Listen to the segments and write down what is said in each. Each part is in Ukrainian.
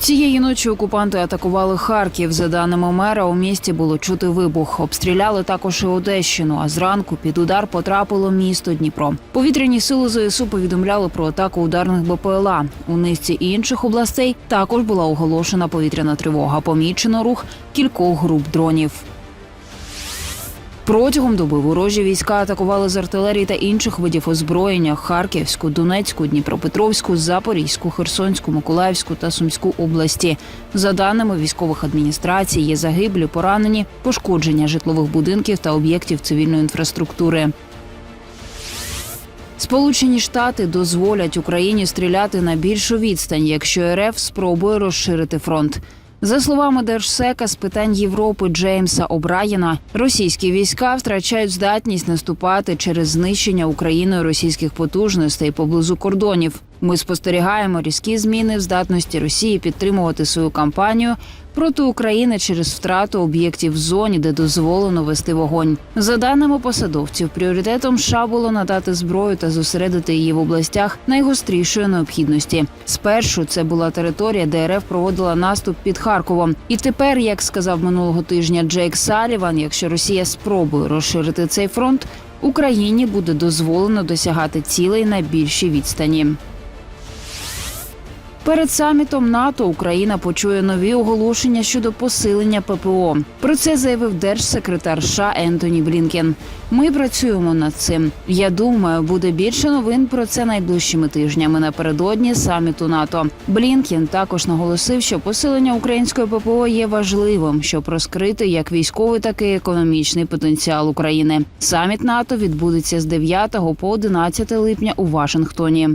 Цієї ночі окупанти атакували Харків. За даними мера, у місті було чути вибух. Обстріляли також і Одещину. А зранку під удар потрапило місто Дніпро. Повітряні сили ЗСУ повідомляли про атаку ударних БПЛА. У низці інших областей також була оголошена повітряна тривога. Помічено рух кількох груп дронів. Протягом доби ворожі війська атакували з артилерії та інших видів озброєння Харківську, Донецьку, Дніпропетровську, Запорізьку, Херсонську, Миколаївську та Сумську області. За даними військових адміністрацій, є загиблі, поранені, пошкодження житлових будинків та об'єктів цивільної інфраструктури. Сполучені Штати дозволять Україні стріляти на більшу відстань, якщо РФ спробує розширити фронт. За словами держсека з питань Європи Джеймса Обраєна, російські війська втрачають здатність наступати через знищення Україною російських потужностей поблизу кордонів. Ми спостерігаємо різкі зміни в здатності Росії підтримувати свою кампанію проти України через втрату об'єктів в зоні, де дозволено вести вогонь. За даними посадовців, пріоритетом США було надати зброю та зосередити її в областях найгострішої необхідності. Спершу це була територія, де РФ проводила наступ під Харковом. І тепер, як сказав минулого тижня Джейк Саліван, якщо Росія спробує розширити цей фронт, Україні буде дозволено досягати цілей на більшій відстані. Перед самітом НАТО Україна почує нові оголошення щодо посилення ППО. Про це заявив держсекретар США Ентоні Блінкен. Ми працюємо над цим. Я думаю, буде більше новин про це найближчими тижнями напередодні саміту НАТО. Блінкен також наголосив, що посилення української ППО є важливим, щоб розкрити як військовий, так і економічний потенціал України. Саміт НАТО відбудеться з 9 по 11 липня у Вашингтоні.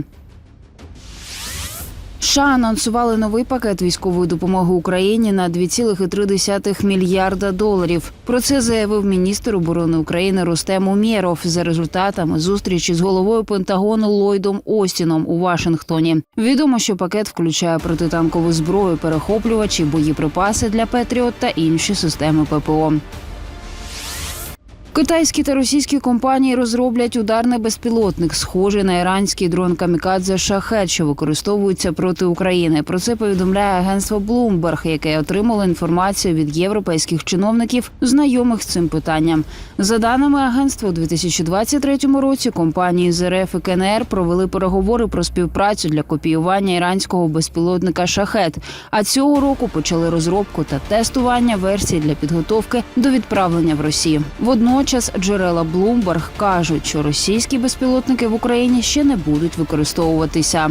США анонсували новий пакет військової допомоги Україні на 2,3 мільярда доларів. Про це заявив міністр оборони України Рустем Умєров за результатами зустрічі з головою Пентагону Ллойдом Остіном у Вашингтоні. Відомо, що пакет включає протитанкову зброю, перехоплювачі, боєприпаси для Петріот та інші системи ППО. Китайські та російські компанії розроблять ударний безпілотник, схожий на іранський дрон Камікадзе Шахет, що використовується проти України. Про це повідомляє агентство Bloomberg, яке отримало інформацію від європейських чиновників, знайомих з цим питанням. За даними агентства, у 2023 році компанії з РФ і КНР провели переговори про співпрацю для копіювання іранського безпілотника Шахет. А цього року почали розробку та тестування версій для підготовки до відправлення в Росію. Водночас джерела Bloomberg кажуть, що російські безпілотники в Україні ще не будуть використовуватися.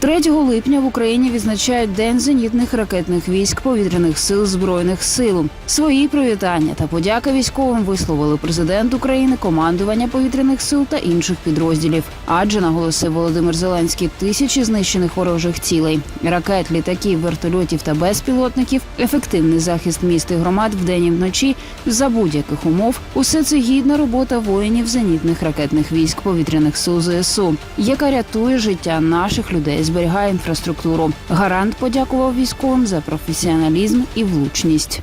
3 липня в Україні відзначають День зенітних ракетних військ повітряних сил збройних сил. Свої привітання та подяки військовим висловили президент України, командування повітряних сил та інших підрозділів. Адже наголосив Володимир Зеленський тисячі знищених ворожих цілей, ракет, літаків, вертольотів та безпілотників, ефективний захист міст і громад вдень і вночі за будь-яких умов. Усе це гідна робота воїнів зенітних ракетних військ повітряних сил ЗСУ, яка рятує життя наших людей зберігає інфраструктуру. Гарант подякував військовим за професіоналізм і влучність.